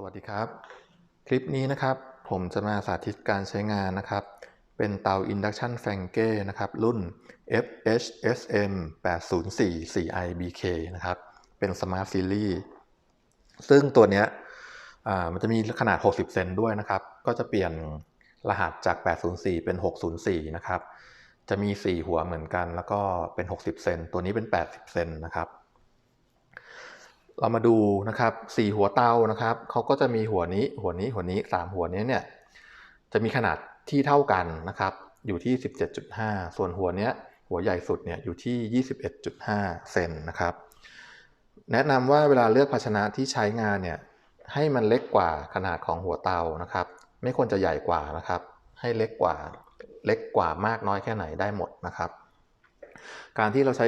สวัสดีครับ คลิปนี้นะครับผมจะมาสาธิตการใช้งานนะครับ เป็นเตา Induction f a n k e นะครับรุ่น FHSM 804 4iBK นะครับเป็น Smart Series ซึ่งตัวเนี้ยมันจะมีขนาด 60 เซนด้วยนะครับ ก็จะเปลี่ยนรหัสจาก 804 เป็น 604 นะครับ จะมี 4 หัวเหมือนกัน แล้วก็เป็น 60 เซนตัวนี้เป็น 80 เซนนะครับ เรามาดูนะครับสี่หัวเตานะครับเขาก็จะมีหัวนี้หัวนี้หัวนี้สามหัวนี้เนี่ยจะมีขนาดที่เท่ากันนะครับ อยู่ที่ 17.5 ส่วนหัวเนี้ยหัวใหญ่สุดเนี่ยอยู่ที่ 21.5 เซนนะครับ แนะนำว่าเวลาเลือกภาชนะที่ใช้งานเนี่ยให้มันเล็กกว่าขนาดของหัวเตานะครับ ไม่ควรจะใหญ่กว่านะครับ ให้เล็กกว่าเล็กกว่ามากน้อยแค่ไหนได้หมดนะครับ การที่เราใช้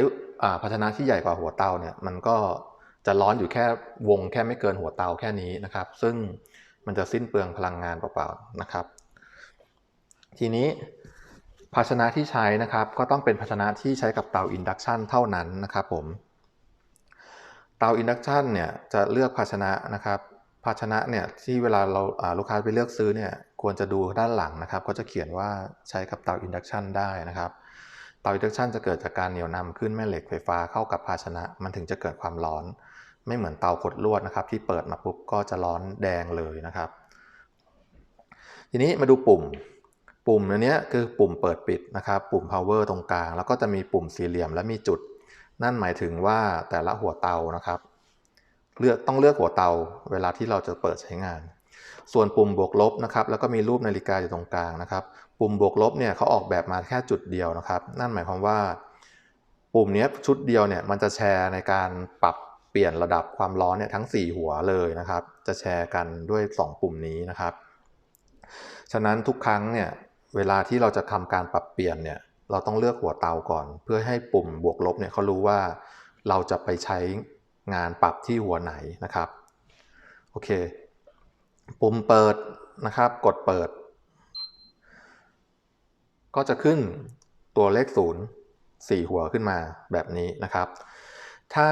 ภาชนะที่ใหญ่กว่าหัวเตาเนี่ยมันก็ จะร้อนอยู่แค่วงแค่ไม่เกินหัวเตาแค่นี้นะครับ ซึ่งมันจะสิ้นเปลืองพลังงานเปล่าๆนะครับ ทีนี้ภาชนะที่ใช้นะครับ ก็ต้องเป็นภาชนะที่ใช้กับเตาอินดักชันเท่านั้นนะครับผมเตาอินดักชันเนี่ยจะเลือกภาชนะนะครับภาชนะเนี่ยที่เวลาเราลูกค้าไปเลือกซื้อเนี่ยควรจะดูด้านหลังนะครับ ก็จะเขียนว่าใช้กับเตาอินดักชันได้นะครับเตาอินดักชันจะเกิดจากการเหนี่ยวนำขึ้นแม่เหล็กไฟฟ้าเข้ากับภาชนะ มันถึงจะเกิดความร้อน ไม่เหมือนเตาขดลวดนะครับ ที่เปิดมาปุ๊บก็จะร้อนแดงเลยนะครับ ทีนี้มาดูปุ่ม ปุ่มอันนี้คือปุ่มเปิดปิดนะครับ ปุ่ม power ตรงกลาง แล้วก็จะมีปุ่มสี่เหลี่ยมและมีจุด นั่นหมายถึงว่าแต่ละหัวเตานะครับ เลือกต้องเลือกหัวเตาเวลาที่เราจะเปิดใช้งาน ส่วนปุ่มบวกลบนะครับ แล้วก็มีรูปนาฬิกาอยู่ตรงกลางนะครับ ปุ่มบวกลบเนี่ยเขาออกแบบมาแค่จุดเดียวนะครับ นั่นหมายความว่า ปุ่มนี้ชุดเดียวเนี่ยมันจะแชร์ในการปรับ เปลี่ยนระดับความร้อนเนี่ยทั้ง 4 หัวเลยนะครับ จะแชร์กันด้วย 2 ปุ่มนี้นะครับ ฉะนั้นทุกครั้งเนี่ยเวลาที่เราจะทำการปรับเปลี่ยนเนี่ยเราต้องเลือกหัวเตาก่อน เพื่อให้ปุ่มบวกลบเนี่ยเขารู้ว่าเราจะไปใช้งานปรับที่หัวไหนนะครับโอเค ปุ่มเปิดนะครับ กดเปิด ก็จะขึ้นตัวเลขศูนย์สี่หัวขึ้นมาแบบนี้นะครับ ถ้า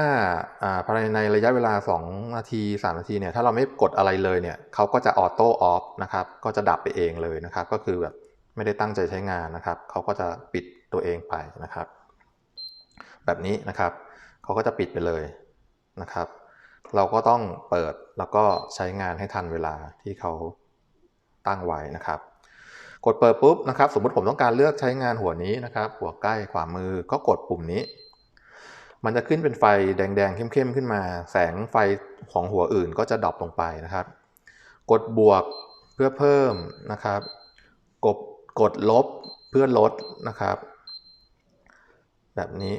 ภายในระยะเวลา 2 นาที 3 นาทีเนี่ยถ้าเราไม่กดอะไรเลยเนี่ยเขาก็จะออโต้ออฟนะครับก็จะดับไปเองเลยนะครับ ก็คือแบบไม่ได้ตั้งใจใช้งานนะครับเขาก็จะปิดตัวเองไปนะครับ แบบนี้นะครับเขาก็จะปิดไปเลยนะครับ เราก็ต้องเปิดแล้วก็ใช้งานให้ทันเวลาที่เขาตั้งไว้นะครับ กดเปิดปุ๊บนะครับ สมมติผมต้องการเลือกใช้งานหัวนี้นะครับ หัวใกล้ขวามือก็กดปุ่มนี้ มันจะขึ้นเป็นไฟแดงๆ เข้มๆ ขึ้นมา แสงไฟของหัวอื่นก็จะดรอปลงไปนะครับ กดบวกเพื่อเพิ่มนะครับ กดกดลบเพื่อลดนะครับ แบบนี้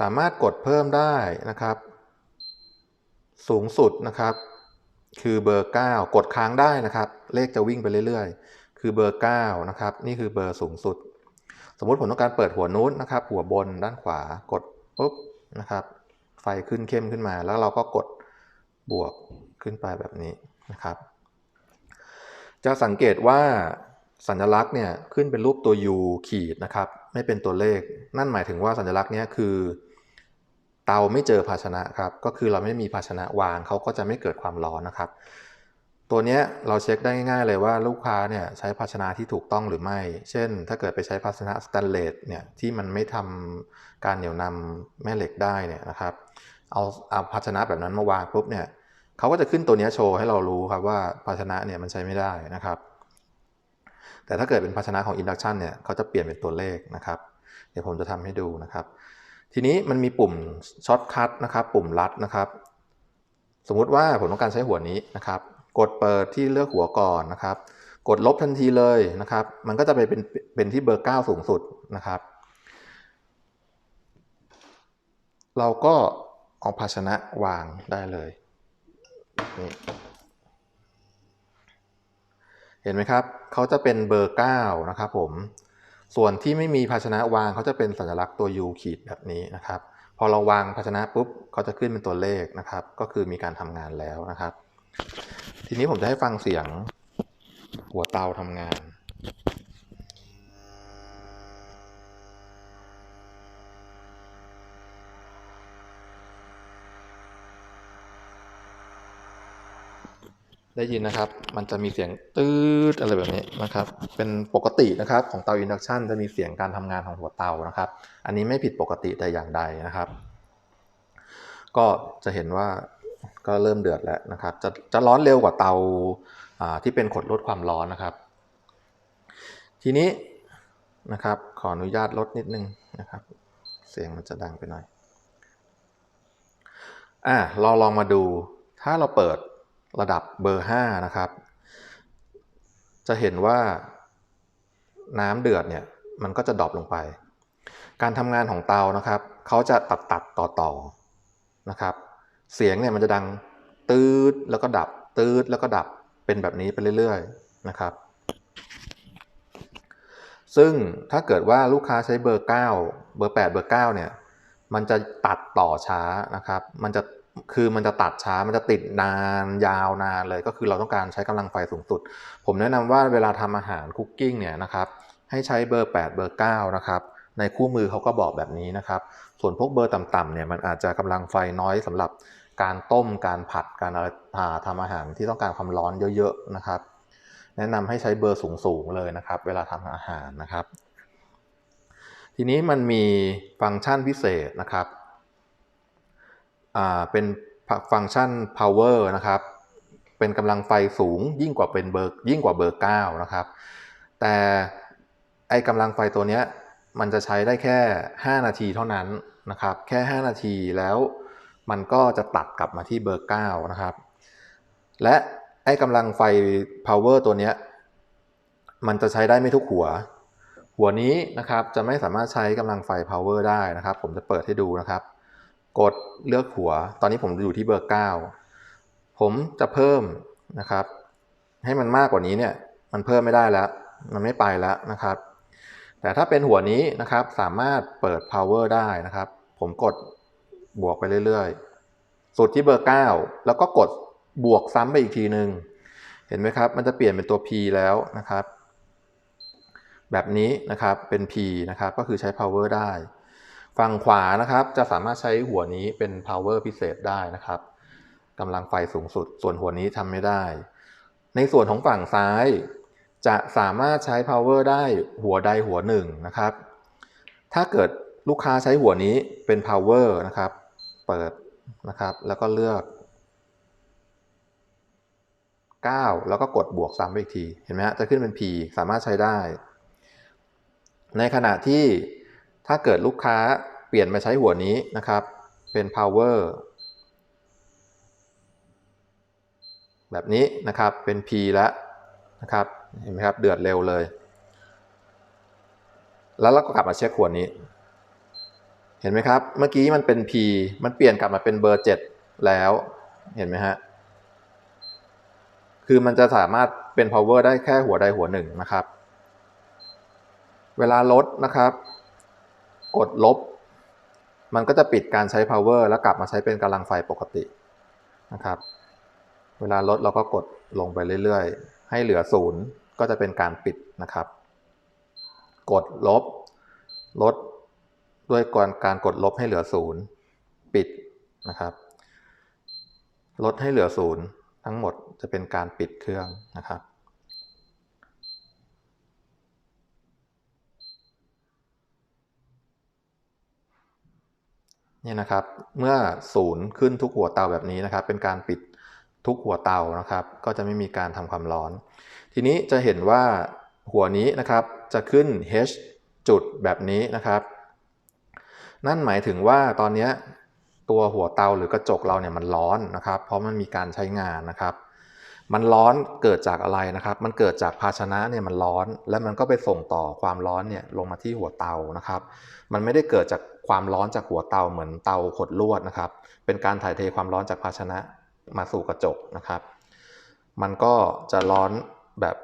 สามารถกดเพิ่มได้นะครับ สูงสุดนะครับ คือเบอร์ 9 กดค้างได้นะครับ เลขจะวิ่งไปเรื่อยๆ คือเบอร์ 9 นะครับ นี่คือเบอร์สูงสุด สมมติผมต้องการเปิดหัวนู้นนะครับ หัวบนด้านขวากดปุ๊บ นะครับ ไฟขึ้นเข้มขึ้นมา แล้วเราก็กดบวกขึ้นไปแบบนี้นะครับ จะสังเกตว่าสัญลักษณ์เนี่ยขึ้นเป็นรูปตัว U ขีดนะครับไม่เป็นตัวเลข นั่นหมายถึงว่าสัญลักษณ์นี้คือ เตาไม่เจอภาชนะครับ ก็คือเราไม่มีภาชนะวางเขาก็จะไม่เกิดความร้อนนะครับ ตัวนี้เราเช็คได้ง่ายๆเลยว่าลูกค้าเนี่ยใช้ภาชนะที่ถูกต้องหรือไม่ เช่น ถ้าเกิดไปใช้ภาชนะสแตนเลสเนี่ยที่มันไม่ทำการเหนี่ยวนำแม่เหล็กได้เนี่ยนะครับ เอาเอาภาชนะแบบนั้นมาวางปุ๊บเนี่ยเขาก็จะขึ้นตัวนี้โชว์ให้เรารู้ครับว่าภาชนะเนี่ยมันใช้ไม่ได้นะครับ แต่ถ้าเกิดเป็นภาชนะของ induction เนี่ยเขาจะเปลี่ยนเป็นตัวเลขนะครับ เดี๋ยวผมจะทำให้ดูนะครับ ทีนี้มันมีปุ่มช็อตคัทนะครับ ปุ่มลัดนะครับ สมมุติว่าผมต้องการใช้หัวนี้นะครับ กดเปิดที่เลือกหัวก่อนนะครับ กดลบทันทีเลยนะครับ มันก็จะไปเป็นเป็นที่เบอร์ 9 สูงสุดนะครับ เราก็เอาภาชนะวางได้เลยนี่เห็นไหมครับ เขาจะเป็นเบอร์ 9 นะครับผม ส่วนที่ไม่มีภาชนะวางเขาจะเป็นสัญลักษณ์ตัว U ขีดแบบนี้นะครับ พอเราวางภาชนะปุ๊บเขาจะขึ้นเป็นตัวเลขนะครับ ก็คือมีการทำงานแล้วนะครับ ทีนี้ผมจะให้ฟังเสียงหัวเตาทำงาน ได้ยินนะครับ มันจะมีเสียงตืดอะไรแบบนี้นะครับ เป็นปกตินะครับของเตาอินดักชันจะมีเสียงการทำงานของหัวเตานะครับ อันนี้ไม่ผิดปกติแต่อย่างใดนะครับ ก็จะเห็นว่า ก็เริ่มเดือดแล้วนะครับ จะจะร้อนเร็วกว่าเตาที่เป็นขดลดความร้อนนะครับ ทีนี้นะครับขออนุญาตลดนิดนึงนะครับ เสียงมันจะดังไปหน่อยอะเราลองมาดูถ้าเราเปิดระดับเบอร์ 5 นะครับ จะเห็นว่าน้ำเดือดเนี่ยมันก็จะดรอปลงไป การทำงานของเตานะครับเขาจะตัดตัดต่อต่อนะครับ เสียงเนี่ยมันจะดังตืดแล้วก็ดับตืดแล้วก็ดับเป็นแบบนี้ไปเรื่อยๆนะครับ ซึ่งถ้าเกิดว่าลูกค้าใช้เบอร์ 9 เบอร์ 8 เบอร์ 9 เนี่ย มันจะตัดต่อช้านะครับ มันจะคือมันจะตัดช้า มันจะติดนานยาวนานเลย ก็คือเราต้องการใช้กำลังไฟสูงสุด ผมแนะนำว่าเวลาทำอาหารคุกกิ้งเนี่ยนะครับ ให้ใช้เบอร์ 8 เบอร์ 9 นะครับ ในคู่มือเขาก็บอกแบบนี้นะครับ ส่วนพวกเบอร์ต่ำๆเนี่ยมันอาจจะกำลังไฟน้อยสำหรับการต้มการผัดการทำอาหารที่ต้องการความร้อนเยอะๆนะครับ แนะนำให้ใช้เบอร์สูงๆเลยนะครับ เวลาทำอาหารนะครับ ทีนี้มันมีฟังก์ชันพิเศษนะครับเป็นฟังก์ชัน power นะครับ เป็นกำลังไฟสูงยิ่งกว่าเป็นเบอร์ยิ่งกว่าเบอร์9นะครับ แต่ไอกำลังไฟตัวนี้ มันจะใช้ได้แค่ 5 นาทีเท่านั้นนะครับ แค่ 5 นาทีแล้วมันก็จะตัดกลับมาที่เบอร์ 9 นะครับ และไอ้กำลังไฟ power ตัวนี้มันจะใช้ได้ไม่ทุกหัว หัวนี้นะครับจะไม่สามารถใช้กำลังไฟ power ได้นะครับ ผมจะเปิดให้ดูนะครับ กดเลือกหัว ตอนนี้ผมอยู่ที่เบอร์ 9 ผมจะเพิ่มนะครับ ให้มันมากกว่านี้เนี่ย มันเพิ่มไม่ได้แล้ว มันไม่ไปแล้วนะครับ แต่ถ้าเป็นหัวนี้นะครับสามารถเปิด power ได้นะครับ ผมกดบวกไปเรื่อยๆ สุดที่เบอร์ 9 แล้วก็กดบวกซ้ำไปอีกทีหนึ่งเห็นไหมครับ มันจะเปลี่ยนเป็นตัว P แล้วนะครับ แบบนี้นะครับเป็น P นะครับ ก็คือใช้ power ได้ ฝั่งขวานะครับจะสามารถใช้หัวนี้เป็น power พิเศษได้นะครับกำลังไฟสูงสุด ส่วนหัวนี้ทำไม่ได้ ในส่วนของฝั่งซ้าย จะสามารถใช้ power ได้หัวใดหัวหนึ่งนะครับ ถ้าเกิดลูกค้าใช้หัวนี้เป็น power นะครับ เปิดนะครับ แล้วก็เลือก 9 แล้วก็กดบวกซ้ำไปอีกที เห็นไหมฮะ จะขึ้นเป็น P สามารถใช้ได้ ในขณะที่ถ้าเกิดลูกค้าเปลี่ยนมาใช้หัวนี้นะครับ เป็น power แบบนี้นะครับ เป็น P แล้วนะครับ เห็นไหมครับ เดือดเร็วเลย แล้วเราก็กลับมาเช็คขวดนี้ เห็นไหมครับ เมื่อกี้มันเป็น P มันเปลี่ยนกลับมาเป็นเบอร์7แล้ว เห็นไหมฮะ คือมันจะสามารถเป็น power ได้แค่หัวใดหัวหนึ่งนะครับ เวลาลดนะครับ กดลบ มันก็จะปิดการใช้ power แล้วกลับมาใช้เป็นกำลังไฟปกตินะครับ เวลาลดเราก็กดลงไปเรื่อยๆ ให้เหลือศูนย์ ก็จะเป็นการปิดนะครับ กดลบ ลดด้วยการการกดลบให้เหลือศูนย์ปิดนะครับ ลดให้เหลือศูนย์ทั้งหมดจะเป็นการปิดเครื่องนะครับนี่นะครับ เมื่อศูนย์ขึ้นทุกหัวเตาแบบนี้นะครับ เป็นการปิดทุกหัวเตานะครับ ก็จะไม่มีการทำความร้อน ทีนี้จะเห็นว่าหัวนี้นะครับจะขึ้น H จุดแบบนี้นะครับ นั่นหมายถึงว่าตอนนี้ตัวหัวเตาหรือกระจกเราเนี่ยมันร้อนนะครับ เพราะมันมีการใช้งานนะครับ มันร้อนเกิดจากอะไรนะครับ มันเกิดจากภาชนะเนี่ยมันร้อน แล้วมันก็ไปส่งต่อความร้อนเนี่ยลงมาที่หัวเตานะครับ มันไม่ได้เกิดจากความร้อนจากหัวเตาเหมือนเตาขดลวดนะครับ เป็นการถ่ายเทความร้อนจากภาชนะมาสู่กระจกนะครับ มันก็จะร้อน แบบ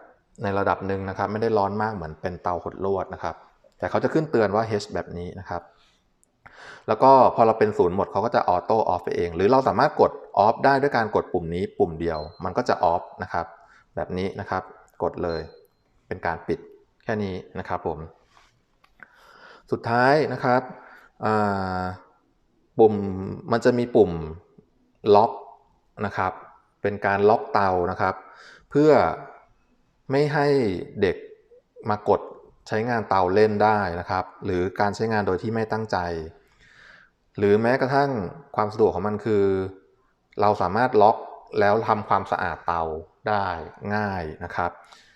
ในระดับหนึ่งนะครับ ไม่ได้ร้อนมากเหมือนเป็นเตาขดลวดนะครับ แต่เขาจะขึ้นเตือนว่า H แบบนี้นะครับ แล้วก็พอเราเป็นศูนย์หมดเขาก็จะออโต้ออฟไปเอง หรือเราสามารถกดออฟได้ด้วยการกดปุ่มนี้ปุ่มเดียว มันก็จะออฟนะครับ แบบนี้นะครับ กดเลยเป็นการปิดแค่นี้นะครับผม สุดท้ายนะครับปุ่มมันจะมีปุ่มล็อกนะครับ เป็นการล็อกเตานะครับ เพื่อ ไม่ให้เด็กมากดใช้งานเตาเล่นได้นะครับ หรือการใช้งานโดยที่ไม่ตั้งใจ หรือแม้กระทั่งความสะดวกของมันคือ เราสามารถล็อกแล้วทำความสะอาดเตาได้ง่ายนะครับ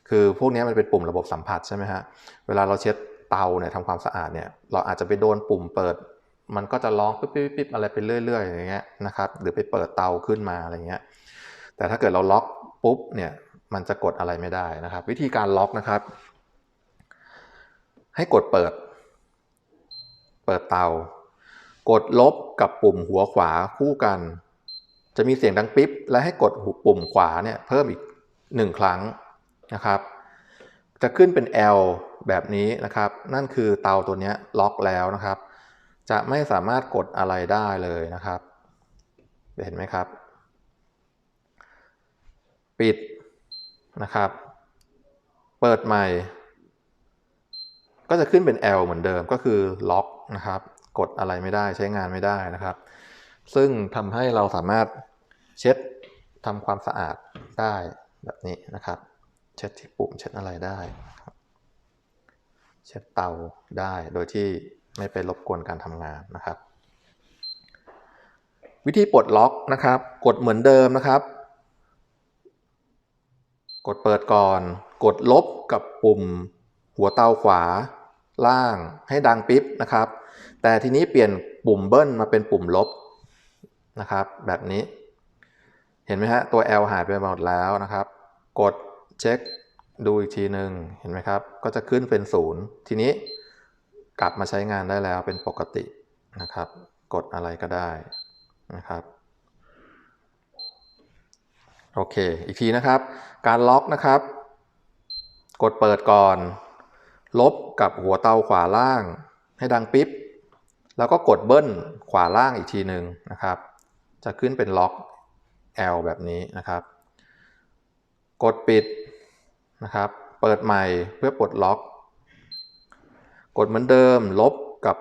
คือพวกนี้มันเป็นปุ่มระบบสัมผัสใช่ไหมฮะเวลาเราเช็ดเตาเนี่ยทำความสะอาดเนี่ยเราอาจจะไปโดนปุ่มเปิด มันก็จะร้องปิ๊บปิ๊บปิ๊บอะไรไปเรื่อยๆอย่างเงี้ยนะครับหรือไปเปิดเตาขึ้นมาอะไรเงี้ยแต่ถ้าเกิดเราล็อกปุ๊บเนี่ย มันจะกดอะไรไม่ได้นะครับ วิธีการล็อกนะครับ ให้กดเปิด เปิดเตา กดลบกับปุ่มหัวขวาคู่กัน จะมีเสียงดังปิ๊บ และให้กดปุ่มขวาเนี่ยเพิ่มอีกหนึ่งครั้งนะครับ จะขึ้นเป็น L แบบนี้นะครับ นั่นคือเตาตัวนี้ล็อกแล้วนะครับ จะไม่สามารถกดอะไรได้เลยนะครับ เห็นไหมครับ ปิด นะครับ เปิดใหม่ ก็จะขึ้นเป็น L เหมือนเดิมก็คือล็อกนะครับ กดอะไรไม่ได้ใช้งานไม่ได้นะครับ ซึ่งทำให้เราสามารถเช็ดทำความสะอาดได้แบบนี้นะครับ เช็ดที่ปุ่มเช็ดอะไรได้ครับเช็ดเตาได้โดยที่ไม่ไปรบกวนการทำงานนะครับ วิธีปลดล็อกนะครับ กดเหมือนเดิมนะครับ กดเปิดก่อน กดลบกับปุ่ม หัวเตาขวา ล่างให้ดังปิ๊บนะครับ แต่ทีนี้เปลี่ยนปุ่มเบิ้ลมาเป็นปุ่มลบนะครับ แบบนี้ เห็นไหมฮะตัว L หายไปหมดแล้วนะครับ กดเช็คดูอีกทีหนึ่งเห็นไหมครับ ก็จะขึ้นเป็นศูนย์ทีนี้กลับมาใช้งานได้แล้วเป็นปกตินะครับ กดอะไรก็ได้นะครับ โอเค อีกทีนะครับ การล็อกนะครับ กดเปิดก่อน ลบกับหัวเตาขวาล่าง ให้ดังปิ๊บ แล้วก็กดเบิ้ลขวาล่างอีกทีหนึ่งนะครับ จะขึ้นเป็นล็อก L แบบนี้นะครับ กดปิดนะครับ เปิดใหม่เพื่อปลดล็อก กดเหมือนเดิม ลบกับ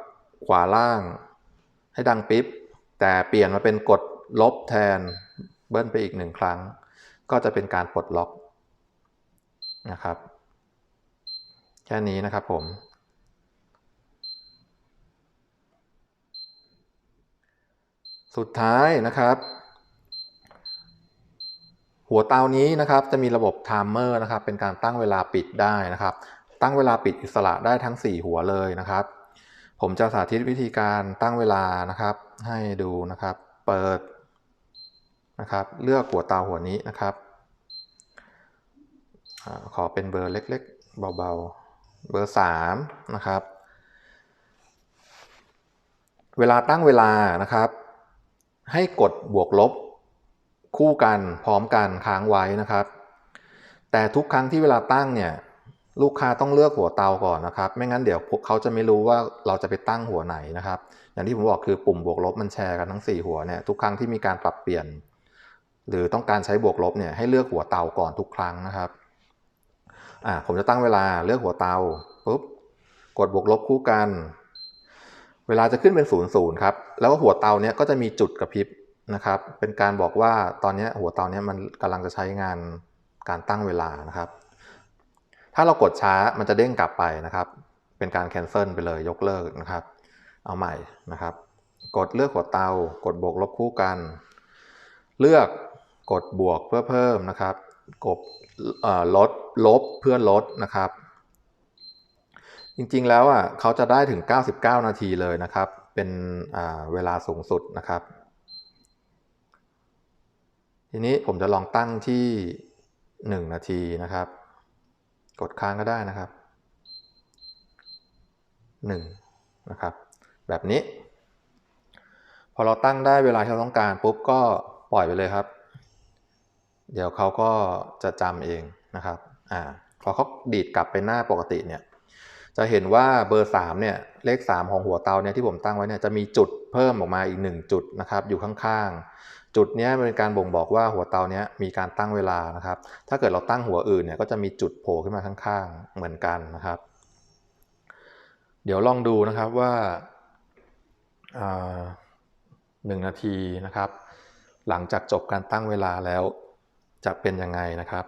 ขวาล่าง ให้ดังปิ๊บ แต่เปลี่ยนมาเป็นกดลบแทนเบิ้ลไปอีกหนึ่งครั้ง ก็จะเป็นการปลดล็อกนะครับ แค่นี้นะครับผมสุดท้ายนะครับ หัวเตานี้นะครับจะมีระบบไทม์เมอร์นะครับ เป็นการตั้งเวลาปิดได้นะครับ ตั้งเวลาปิดอิสระได้ทั้ง 4 หัวเลยนะครับ ผมจะสาธิตวิธีการตั้งเวลานะครับ ให้ดูนะครับ เปิด นะครับ เลือกหัวเตาหัวนี้นะครับอขอเป็นเบอร์เล็กๆ เบาๆ เบอร์ 3 นะครับ เวลาตั้งเวลานะครับ ให้กดบวกลบคู่กันพร้อมกันค้างไว้นะครับ แต่ทุกครั้งที่เวลาตั้งเนี่ยลูกค้าต้องเลือกหัวเตาก่อนนะครับ ไม่งั้นเดี๋ยวเขาจะไม่รู้ว่าเราจะไปตั้งหัวไหนนะครับ อย่างที่ผมบอกคือปุ่มบวกลบมันแชร์กันทั้ง 4 หัวเนี่ยทุกครั้งที่มีการปรับเปลี่ยน หรือต้องการใช้บวกลบเนี่ยให้เลือกหัวเตาก่อนทุกครั้งนะครับอ่าผมจะตั้งเวลาเลือกหัวเตาปุ๊บกดบวกลบคู่กัน เวลาจะขึ้นเป็นศูนย์ศูนย์ครับแล้วหัวเตาเนี้ยก็จะมีจุดกระพริบนะครับ เป็นการบอกว่าตอนนี้หัวเตาเนี้ยมันกำลังจะใช้งานการตั้งเวลานะครับ ถ้าเรากดช้ามันจะเด้งกลับไปนะครับ เป็นการแคนเซิลไปเลยยกเลิกนะครับ เอาใหม่นะครับ กดเลือกหัวเตา กดบวกลบคู่กัน เลือก กดบวกเพื่อเพิ่มนะครับกดลดลบเพื่อลดนะครับ จริงๆแล้วอะเขาจะได้ถึง 99 นาทีเลยนะครับ เป็นเวลาสูงสุดนะครับ ทีนี้ผมจะลองตั้งที่ 1 นาทีนะครับ กดค้างก็ได้นะครับ 1 นะครับ แบบนี้ พอเราตั้งได้เวลาที่เราต้องการปุ๊บก็ปล่อยไปเลยครับ เดี๋ยวเขาก็จะจำเองนะครับอ่าพอเขาดีดกลับไปหน้าปกติเนี่ยจะเห็นว่าเบอร์3เนี่ยเลข 3 ของหัวเตาเนี่ยที่ผมตั้งไว้เนี่ยจะมีจุดเพิ่มออกมาอีก 1 จุดนะครับอยู่ข้างๆ จุดนี้เป็นการบ่งบอกว่าหัวเตาเนี้ยมีการตั้งเวลานะครับ ถ้าเกิดเราตั้งหัวอื่นเนี่ยก็จะมีจุดโผล่ขึ้นมาข้าง ๆ เหมือนกันนะครับ เดี๋ยวลองดูนะครับว่าหนึ่งนาทีนะครับ หลังจากจบการตั้งเวลาแล้ว จะเป็นยังไงนะครับ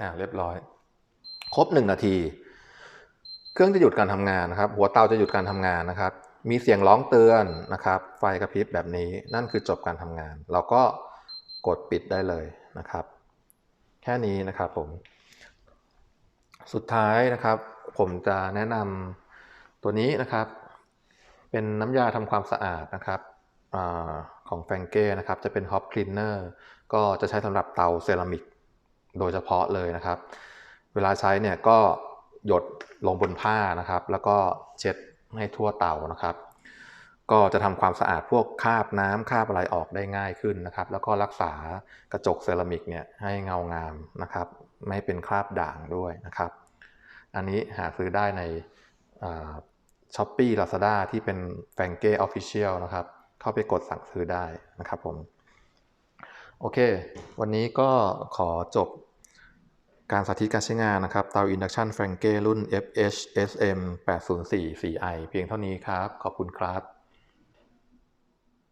อ่าเรียบร้อย ครบหนึ่งนาที เครื่องจะหยุดการทำงานนะครับ หัวเตาจะหยุดการทำงานนะครับ มีเสียงร้องเตือนนะครับ ไฟกระพริบแบบนี้นั่นคือจบการทำงาน เราก็กดปิดได้เลยนะครับ แค่นี้นะครับผม สุดท้ายนะครับ ผมจะแนะนำตัวนี้นะครับ เป็นน้ำยาทำความสะอาดนะครับอของแฟงเก้นะครับ จะเป็นฮอปคลีนเนอร์ก็จะใช้สำหรับเตาเซรามิกโดยเฉพาะเลยนะครับ เวลาใช้เนี่ยก็หยดลงบนผ้านะครับ แล้วก็เช็ด ให้ทั่วเตานะครับ ก็จะทำความสะอาดพวกคราบน้ำคราบอะไรออกได้ง่ายขึ้นนะครับ แล้วก็รักษากระจกเซรามิกเนี่ยให้เงางามนะครับ ไม่เป็นคราบด่างด้วยนะครับ อันนี้หาซื้อได้ในช้อปปี้ลาซาด้าที่เป็นแฟงเก้ออฟฟิเชียลนะครับ เข้าไปกดสั่งซื้อได้นะครับผม โอเค วันนี้ก็ขอจบ การสาธิตการใช้งานนะครับเตา Induction f r a n k e รุ่น FH SM 804 4i เพียงเท่านี้ครับ ขอบคุณครับ